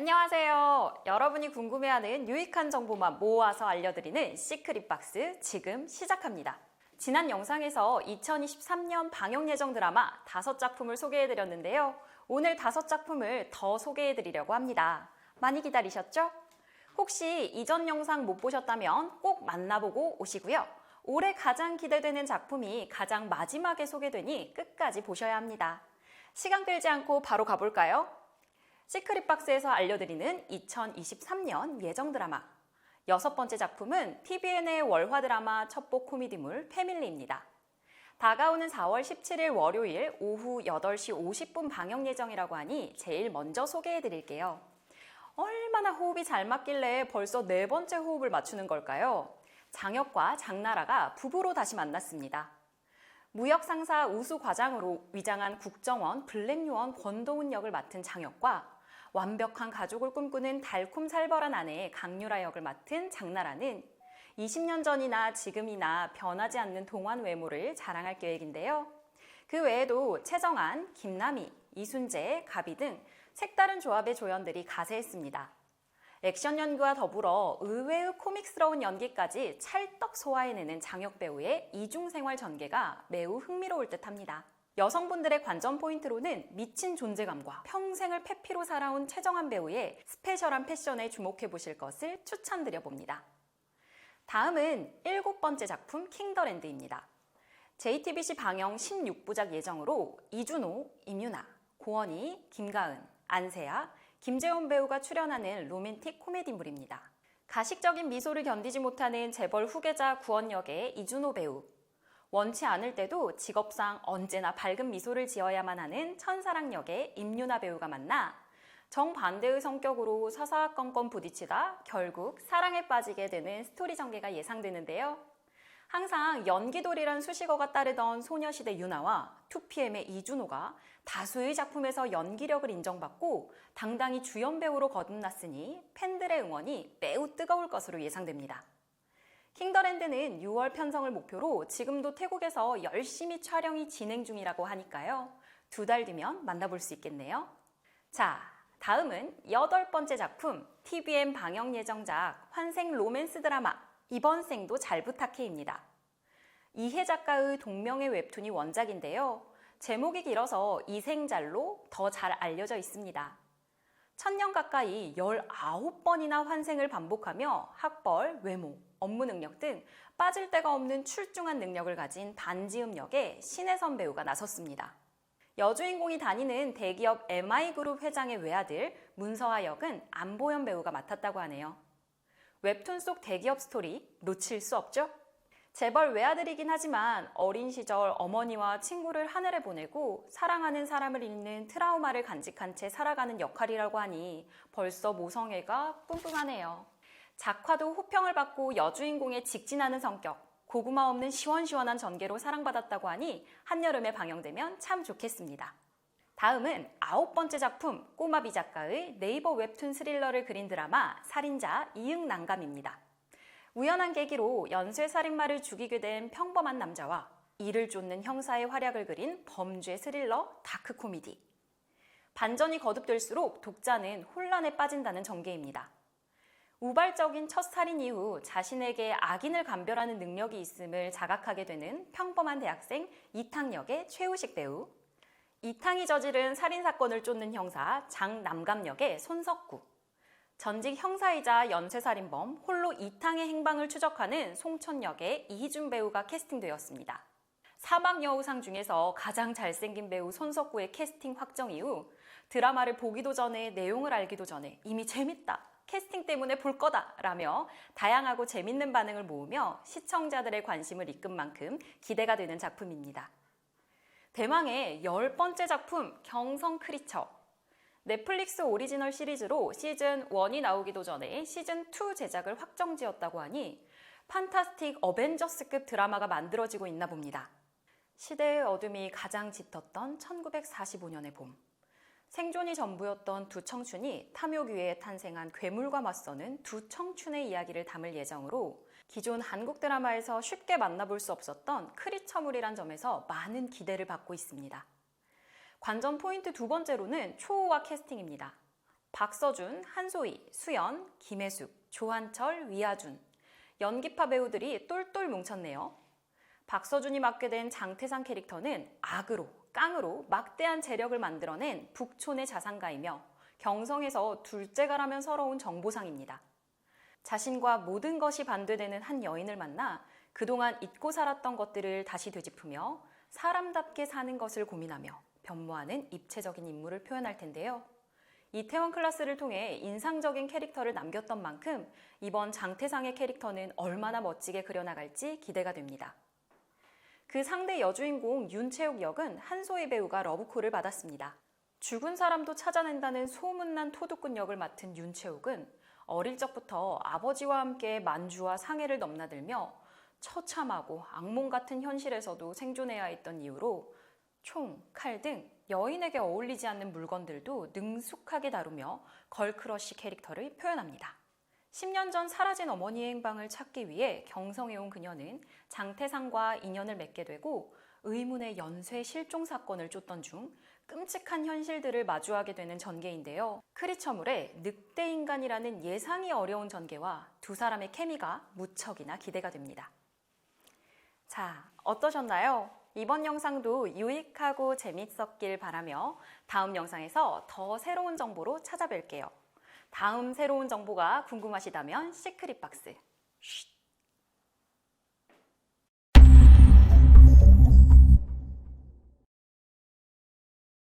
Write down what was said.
안녕하세요. 여러분이 궁금해하는 유익한 정보만 모아서 알려드리는 시크릿 박스 지금 시작합니다. 지난 영상에서 2023년 방영 예정 드라마 다섯 작품을 소개해드렸는데요. 오늘 다섯 작품을 더 소개해드리려고 합니다. 많이 기다리셨죠? 혹시 이전 영상 못 보셨다면 꼭 만나보고 오시고요. 올해 가장 기대되는 작품이 가장 마지막에 소개되니 끝까지 보셔야 합니다. 시간 끌지 않고 바로 가볼까요? 시크릿 박스에서 알려드리는 2023년 예정 드라마. 여섯 번째 작품은 TVN의 월화 드라마 첩보 코미디물 패밀리입니다. 다가오는 4월 17일 월요일 오후 8시 50분 방영 예정이라고 하니 제일 먼저 소개해 드릴게요. 얼마나 호흡이 잘 맞길래 벌써 네 번째 호흡을 맞추는 걸까요? 장혁과 장나라가 부부로 다시 만났습니다. 무역 상사 우수 과장으로 위장한 국정원 블랙요원 권도훈 역을 맡은 장혁과 완벽한 가족을 꿈꾸는 달콤살벌한 아내 강유라 역을 맡은 장나라는 20년 전이나 지금이나 변하지 않는 동안 외모를 자랑할 계획인데요. 그 외에도 최정안, 김남희, 이순재, 가비 등 색다른 조합의 조연들이 가세했습니다. 액션 연기와 더불어 의외의 코믹스러운 연기까지 찰떡 소화해내는 장혁 배우의 이중생활 전개가 매우 흥미로울 듯 합니다. 여성분들의 관전 포인트로는 미친 존재감과 평생을 페피로 살아온 최정한 배우의 스페셜한 패션에 주목해 보실 것을 추천드려 봅니다. 다음은 일곱 번째 작품 킹더랜드입니다. JTBC 방영 16부작 예정으로 이준호, 임유나, 고원희, 김가은, 안세아, 김재원 배우가 출연하는 로맨틱 코미디물입니다. 가식적인 미소를 견디지 못하는 재벌 후계자 구원 역의 이준호 배우, 원치 않을 때도 직업상 언제나 밝은 미소를 지어야만 하는 천사랑 역의 임유나 배우가 만나 정반대의 성격으로 사사건건 부딪히다 결국 사랑에 빠지게 되는 스토리 전개가 예상되는데요. 항상 연기돌이란 수식어가 따르던 소녀시대 유나와 2PM의 이준호가 다수의 작품에서 연기력을 인정받고 당당히 주연 배우로 거듭났으니 팬들의 응원이 매우 뜨거울 것으로 예상됩니다. 킹더랜드는 6월 편성을 목표로 지금도 태국에서 열심히 촬영이 진행 중이라고 하니까요. 두 달 뒤면 만나볼 수 있겠네요. 자, 다음은 여덟 번째 작품 TVN 방영 예정작 환생 로맨스 드라마 이번 생도 잘 부탁해입니다. 이해 작가의 동명의 웹툰이 원작인데요. 제목이 길어서 이생잘로 더 잘 알려져 있습니다. 천년 가까이 19번이나 환생을 반복하며 학벌, 외모, 업무 능력 등 빠질 데가 없는 출중한 능력을 가진 반지음 역의 신혜선 배우가 나섰습니다. 여주인공이 다니는 대기업 MI그룹 회장의 외아들 문서아 역은 안보현 배우가 맡았다고 하네요. 웹툰 속 대기업 스토리 놓칠 수 없죠? 재벌 외아들이긴 하지만 어린 시절 어머니와 친구를 하늘에 보내고 사랑하는 사람을 잃는 트라우마를 간직한 채 살아가는 역할이라고 하니 벌써 모성애가 뿜뿜하네요. 작화도 호평을 받고 여주인공의 직진하는 성격, 고구마 없는 시원시원한 전개로 사랑받았다고 하니 한여름에 방영되면 참 좋겠습니다. 다음은 아홉 번째 작품 꼬마비 작가의 네이버 웹툰 스릴러를 그린 드라마 살인자 이응 난감입니다. 우연한 계기로 연쇄 살인마를 죽이게 된 평범한 남자와 이를 쫓는 형사의 활약을 그린 범죄 스릴러 다크 코미디. 반전이 거듭될수록 독자는 혼란에 빠진다는 전개입니다. 우발적인 첫 살인 이후 자신에게 악인을 감별하는 능력이 있음을 자각하게 되는 평범한 대학생 이탕 역의 최우식 배우, 이탕이 저지른 살인 사건을 쫓는 형사 장남감 역의 손석구, 전직 형사이자 연쇄살인범 홀로 이탕의 행방을 추적하는 송천 역의 이희준 배우가 캐스팅되었습니다. 사막 여우상 중에서 가장 잘생긴 배우 손석구의 캐스팅 확정 이후 드라마를 보기도 전에 내용을 알기도 전에 이미 재밌다. 캐스팅 때문에 볼 거다 라며 다양하고 재밌는 반응을 모으며 시청자들의 관심을 이끈 만큼 기대가 되는 작품입니다. 대망의 열 번째 작품 경성 크리처 넷플릭스 오리지널 시리즈로 시즌 1이 나오기도 전에 시즌 2 제작을 확정지었다고 하니 판타스틱 어벤져스급 드라마가 만들어지고 있나 봅니다. 시대의 어둠이 가장 짙었던 1945년의 봄. 생존이 전부였던 두 청춘이 탐욕 위에 탄생한 괴물과 맞서는 두 청춘의 이야기를 담을 예정으로 기존 한국 드라마에서 쉽게 만나볼 수 없었던 크리처물이란 점에서 많은 기대를 받고 있습니다. 관전 포인트 두 번째로는 초호화 캐스팅입니다. 박서준, 한소희, 수연, 김혜숙, 조한철, 위아준. 연기파 배우들이 똘똘 뭉쳤네요. 박서준이 맡게 된 장태상 캐릭터는 악으로, 깡으로 막대한 재력을 만들어낸 북촌의 자산가이며 경성에서 둘째가라면 서러운 정보상입니다. 자신과 모든 것이 반대되는 한 여인을 만나 그동안 잊고 살았던 것들을 다시 되짚으며 사람답게 사는 것을 고민하며 변모하는 입체적인 인물을 표현할 텐데요. 이태원 클라스를 통해 인상적인 캐릭터를 남겼던 만큼 이번 장태상의 캐릭터는 얼마나 멋지게 그려나갈지 기대가 됩니다. 그 상대 여주인공 윤채욱 역은 한소희 배우가 러브콜을 받았습니다. 죽은 사람도 찾아낸다는 소문난 토두꾼 역을 맡은 윤채욱은 어릴 적부터 아버지와 함께 만주와 상해를 넘나들며 처참하고 악몽 같은 현실에서도 생존해야 했던 이유로 총, 칼 등 여인에게 어울리지 않는 물건들도 능숙하게 다루며 걸크러쉬 캐릭터를 표현합니다. 10년 전 사라진 어머니의 행방을 찾기 위해 경성에 온 그녀는 장태상과 인연을 맺게 되고 의문의 연쇄 실종 사건을 쫓던 중 끔찍한 현실들을 마주하게 되는 전개인데요. 크리처물의 늑대 인간이라는 예상이 어려운 전개와 두 사람의 케미가 무척이나 기대가 됩니다. 자, 어떠셨나요? 이번 영상도 유익하고 재밌었길 바라며 다음 영상에서 더 새로운 정보로 찾아뵐게요. 다음 새로운 정보가 궁금하시다면 시크릿 박스. 쉿.